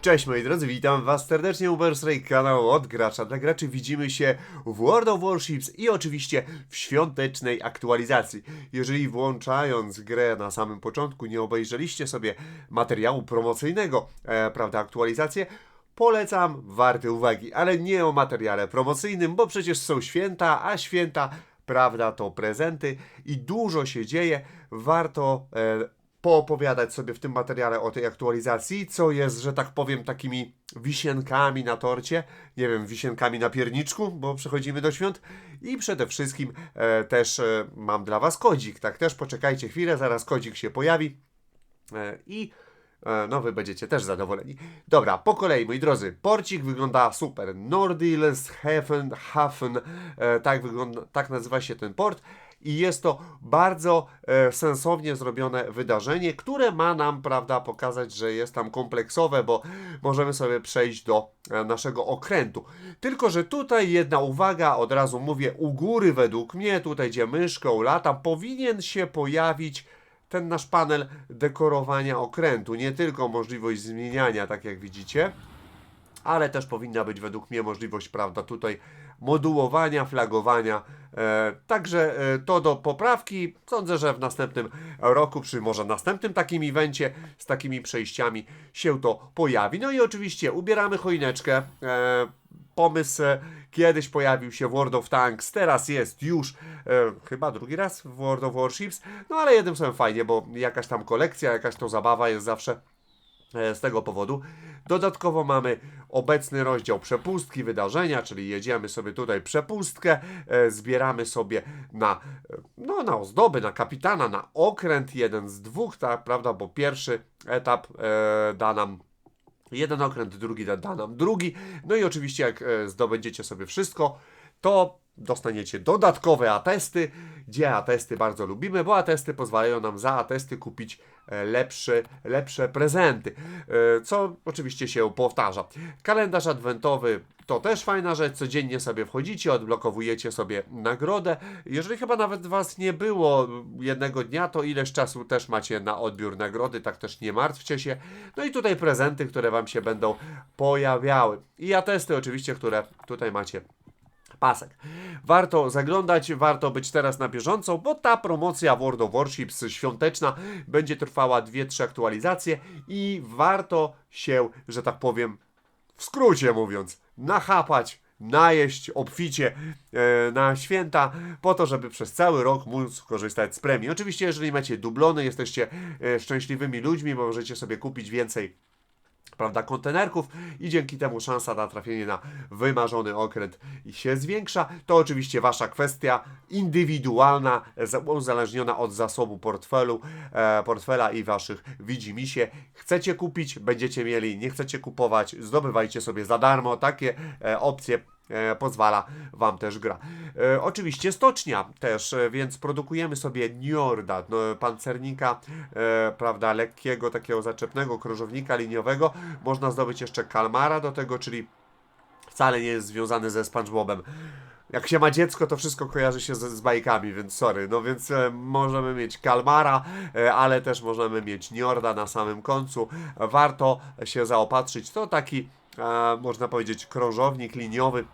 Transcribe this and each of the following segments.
Cześć moi drodzy, witam was serdecznie u Berstray, kanał od gracza dla graczy. Widzimy się w World of Warships i oczywiście w świątecznej aktualizacji. Jeżeli włączając grę na samym początku nie obejrzeliście sobie materiału promocyjnego, e, prawda, aktualizację, polecam, warte uwagi, ale nie o materiale promocyjnym, bo przecież są święta, a święta, prawda, to prezenty i dużo się dzieje. Warto e, poopowiadać sobie w tym materiale o tej aktualizacji, co jest, że tak powiem, takimi wisienkami na torcie, nie wiem, wisienkami na pierniczku, bo przechodzimy do świąt i przede wszystkim e, też e, mam dla Was kodzik, tak też poczekajcie chwilę, zaraz kodzik się pojawi e, i e, no wy będziecie też zadowoleni. Dobra, po kolei, moi drodzy, porcik wygląda super. Nordilshafen, Hafen, e, tak wygląda, tak nazywa się ten port i jest to bardzo e, sensownie zrobione wydarzenie, które ma nam, prawda, pokazać, że jest tam kompleksowe, bo możemy sobie przejść do e, naszego okrętu. Tylko, że tutaj jedna uwaga, od razu mówię, u góry według mnie, tutaj gdzie myszką latam, powinien się pojawić ten nasz panel dekorowania okrętu. Nie tylko możliwość zmieniania, tak jak widzicie, ale też powinna być według mnie możliwość, prawda, tutaj modułowania, flagowania. E, także e, to do poprawki. Sądzę, że w następnym roku, przy może następnym takim evencie z takimi przejściami się to pojawi. No i oczywiście ubieramy choineczkę. E, pomysł kiedyś pojawił się w World of Tanks, teraz jest już e, chyba drugi raz w World of Warships. No ale jednym słowem fajnie, bo jakaś tam kolekcja, jakaś to zabawa jest zawsze z tego powodu. Dodatkowo mamy obecny rozdział przepustki, wydarzenia, czyli jedziemy sobie tutaj przepustkę, e, zbieramy sobie na, e, no, na ozdoby, na kapitana, na okręt, jeden z dwóch, tak, prawda, bo pierwszy etap e, da nam jeden okręt, drugi da, da nam drugi. No i oczywiście jak e, zdobędziecie sobie wszystko, to dostaniecie dodatkowe atesty, gdzie atesty bardzo lubimy, bo atesty pozwalają nam za atesty kupić e, lepsze, lepsze prezenty, e, co oczywiście się powtarza. Kalendarz adwentowy to też fajna rzecz, codziennie sobie wchodzicie, odblokowujecie sobie nagrodę. Jeżeli chyba nawet Was nie było jednego dnia, to ileś czasu też macie na odbiór nagrody, tak też nie martwcie się. No i tutaj prezenty, które Wam się będą pojawiały. I atesty oczywiście, które tutaj macie pasek. Warto zaglądać, warto być teraz na bieżąco, bo ta promocja World of Warships świąteczna będzie trwała 2-3 aktualizacje i warto się, że tak powiem, w skrócie mówiąc, nachapać, najeść obficie e, na święta, po to, żeby przez cały rok móc korzystać z premii. Oczywiście, jeżeli macie dublony, jesteście e, szczęśliwymi ludźmi, bo możecie sobie kupić więcej prawda, kontenerków i dzięki temu szansa na trafienie na wymarzony okręt się zwiększa. To oczywiście Wasza kwestia indywidualna, za- uzależniona od zasobu portfelu, e, portfela i Waszych widzimisię. Chcecie kupić, będziecie mieli, nie chcecie kupować, zdobywajcie sobie za darmo. Takie e, opcje pozwala Wam też gra. E, oczywiście stocznia też, e, więc produkujemy sobie Njorda, no, pancernika, e, prawda, lekkiego, takiego zaczepnego krążownika liniowego. Można zdobyć jeszcze kalmara do tego, czyli wcale nie jest związany ze SpongeBobem. Jak się ma dziecko, to wszystko kojarzy się z, z bajkami, więc sorry. No więc e, możemy mieć kalmara, e, ale też możemy mieć Njorda na samym końcu. Warto się zaopatrzyć. To taki, e, można powiedzieć, krążownik liniowy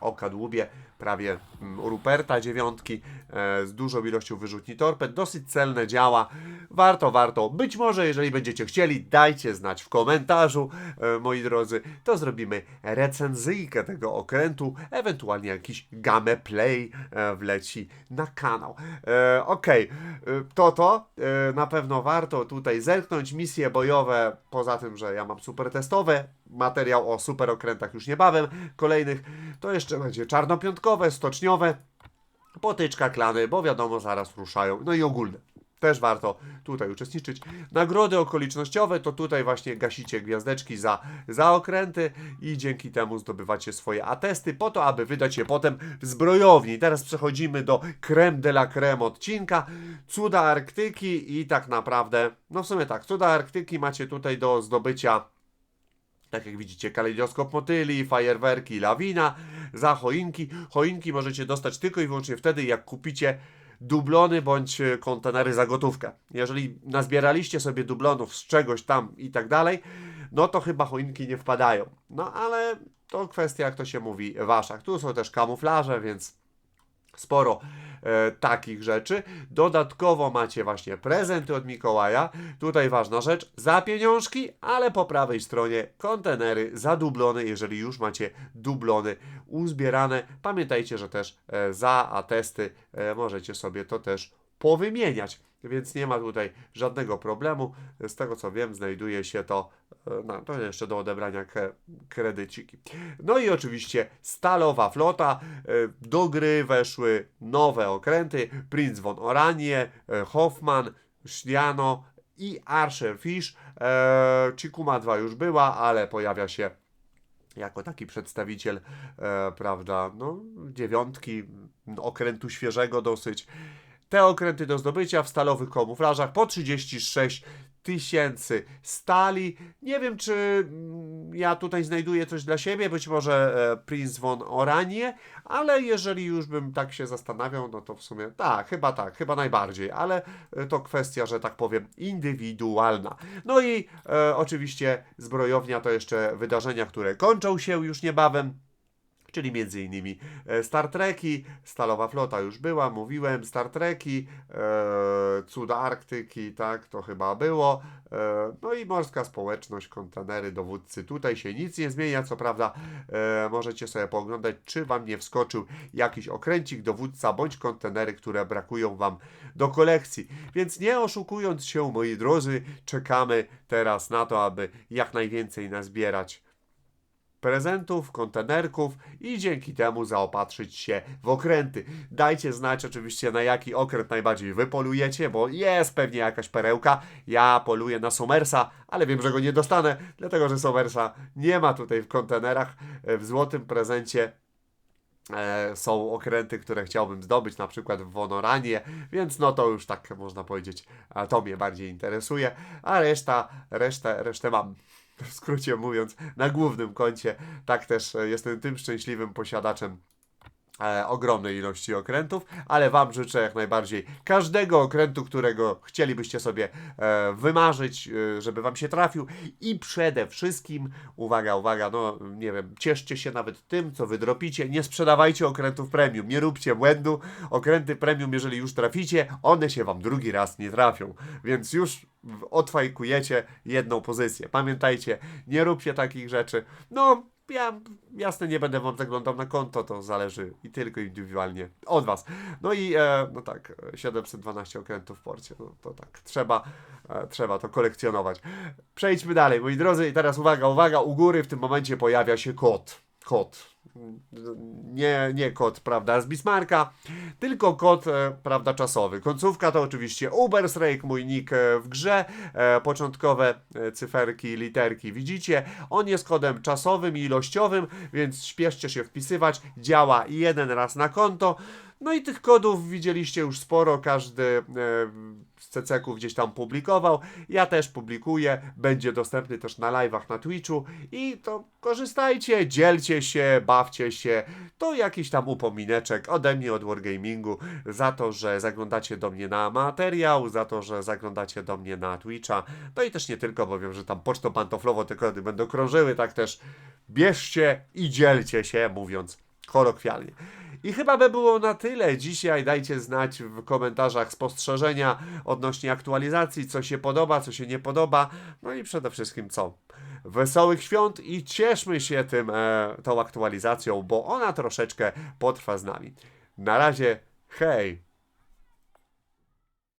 o kadłubie prawie mm, Ruperta dziewiątki e, z dużą ilością wyrzutni torped, dosyć celne działa, warto, warto, być może jeżeli będziecie chcieli, dajcie znać w komentarzu, e, moi drodzy, to zrobimy recenzyjkę tego okrętu, ewentualnie jakiś gameplay e, wleci na kanał. E, to to, na pewno warto tutaj zerknąć, misje bojowe, poza tym, że ja mam super testowe, materiał o super okrętach już niebawem, kolejnych, to jeszcze będzie czarnopiątkowe, stoczniowe, potyczka, klany, bo wiadomo, zaraz ruszają, no i ogólne. Też warto tutaj uczestniczyć. Nagrody okolicznościowe to tutaj właśnie gasicie gwiazdeczki za, za okręty i dzięki temu zdobywacie swoje atesty po to, aby wydać je potem w zbrojowni. Teraz przechodzimy do creme de la creme odcinka. Cuda Arktyki i tak naprawdę, no w sumie tak, cuda Arktyki macie tutaj do zdobycia tak jak widzicie, kalejdoskop motyli, fajerwerki, lawina, za choinki. Choinki możecie dostać tylko i wyłącznie wtedy, jak kupicie dublony bądź e, kontenery za gotówkę. Jeżeli nazbieraliście sobie dublonów z czegoś tam i tak dalej, no to chyba choinki nie wpadają. No ale to kwestia, jak to się mówi, wasza. Tu są też kamuflaże, więc sporo e, takich rzeczy. Dodatkowo macie właśnie prezenty od Mikołaja. Tutaj ważna rzecz, za pieniążki, ale po prawej stronie kontenery zadublone, jeżeli już macie dublony uzbierane. Pamiętajcie, że też e, za atesty e, możecie sobie to też powymieniać. Więc nie ma tutaj żadnego problemu. Z tego co wiem, znajduje się to, no, to jeszcze do odebrania kredyciki. No i oczywiście stalowa flota. E, Do gry weszły nowe okręty. Prince von Oranie, e, Hoffman, Szliano i Archer Fish. Chikuma 2 już była, ale pojawia się jako taki przedstawiciel, prawda, no, dziewiątki, okrętu świeżego dosyć. Te okręty do zdobycia w stalowych kamuflażach po 36 tysięcy stali. Nie wiem, czy mm, ja tutaj znajduję coś dla siebie, być może e, Prince von Oranie, ale jeżeli już bym tak się zastanawiał, no to w sumie tak, chyba tak, chyba najbardziej, ale e, to kwestia, że tak powiem, indywidualna. No i e, oczywiście zbrojownia to jeszcze wydarzenia, które kończą się już niebawem czyli innymi e, Star Treki, Stalowa Flota już była, mówiłem, Star Treki, e, Cuda Arktyki, tak, to chyba było, e, no i Morska Społeczność, kontenery, dowódcy, tutaj się nic nie zmienia, co prawda e, możecie sobie pooglądać, czy Wam nie wskoczył jakiś okręcik, dowódca, bądź kontenery, które brakują Wam do kolekcji, więc nie oszukując się, moi drodzy, czekamy teraz na to, aby jak najwięcej nazbierać prezentów, kontenerków i dzięki temu zaopatrzyć się w okręty. Dajcie znać oczywiście na jaki okręt najbardziej wy polujecie, bo jest pewnie jakaś perełka. Ja poluję na Somersa, ale wiem, że go nie dostanę, dlatego że Somersa nie ma tutaj w kontenerach. W złotym prezencie e, są okręty, które chciałbym zdobyć, na przykład w Wonoranie, więc no to już tak można powiedzieć, to mnie bardziej interesuje, a reszta, resztę, resztę mam. W skrócie mówiąc, na głównym koncie, tak też e, jestem tym szczęśliwym posiadaczem e, ogromnej ilości okrętów, ale Wam życzę jak najbardziej każdego okrętu, którego chcielibyście sobie e, wymarzyć, e, żeby Wam się trafił i przede wszystkim, uwaga, uwaga, no nie wiem, cieszcie się nawet tym, co wydropicie, nie sprzedawajcie okrętów premium, nie róbcie błędu, okręty premium, jeżeli już traficie, one się Wam drugi raz nie trafią, więc już odfajkujecie jedną pozycję. Pamiętajcie, nie róbcie takich rzeczy. No, ja jasne nie będę wam zaglądał na konto, to zależy i tylko indywidualnie od was. No i e, no tak, e, 712 okrętów w porcie, no to tak, trzeba, e, trzeba to kolekcjonować. Przejdźmy dalej, moi drodzy, i teraz uwaga, uwaga, u góry w tym momencie pojawia się kot. Kot. Nie, nie kod, prawda, z Bismarcka, tylko kod, e, prawda, czasowy. Końcówka to oczywiście Ubersrake, mój nick e, w grze. E, początkowe cyferki, literki widzicie. On jest kodem czasowym i ilościowym, więc śpieszcie się wpisywać. Działa jeden raz na konto. No i tych kodów widzieliście już sporo, każdy z CC-ków gdzieś tam publikował. Ja też publikuję, będzie dostępny też na live'ach na Twitchu i to korzystajcie, dzielcie się, bawcie się. To jakiś tam upomineczek ode mnie, od Wargamingu, za to, że zaglądacie do mnie na materiał, za to, że zaglądacie do mnie na Twitcha. No i też nie tylko, bo wiem, że tam pocztą pantoflowo te kody będą krążyły, tak też bierzcie i dzielcie się, mówiąc kolokwialnie. I chyba by było na tyle dzisiaj. Dajcie znać w komentarzach spostrzeżenia odnośnie aktualizacji, co się podoba, co się nie podoba. No i przede wszystkim co. Wesołych świąt i cieszmy się tym, e, tą aktualizacją, bo ona troszeczkę potrwa z nami. Na razie, hej!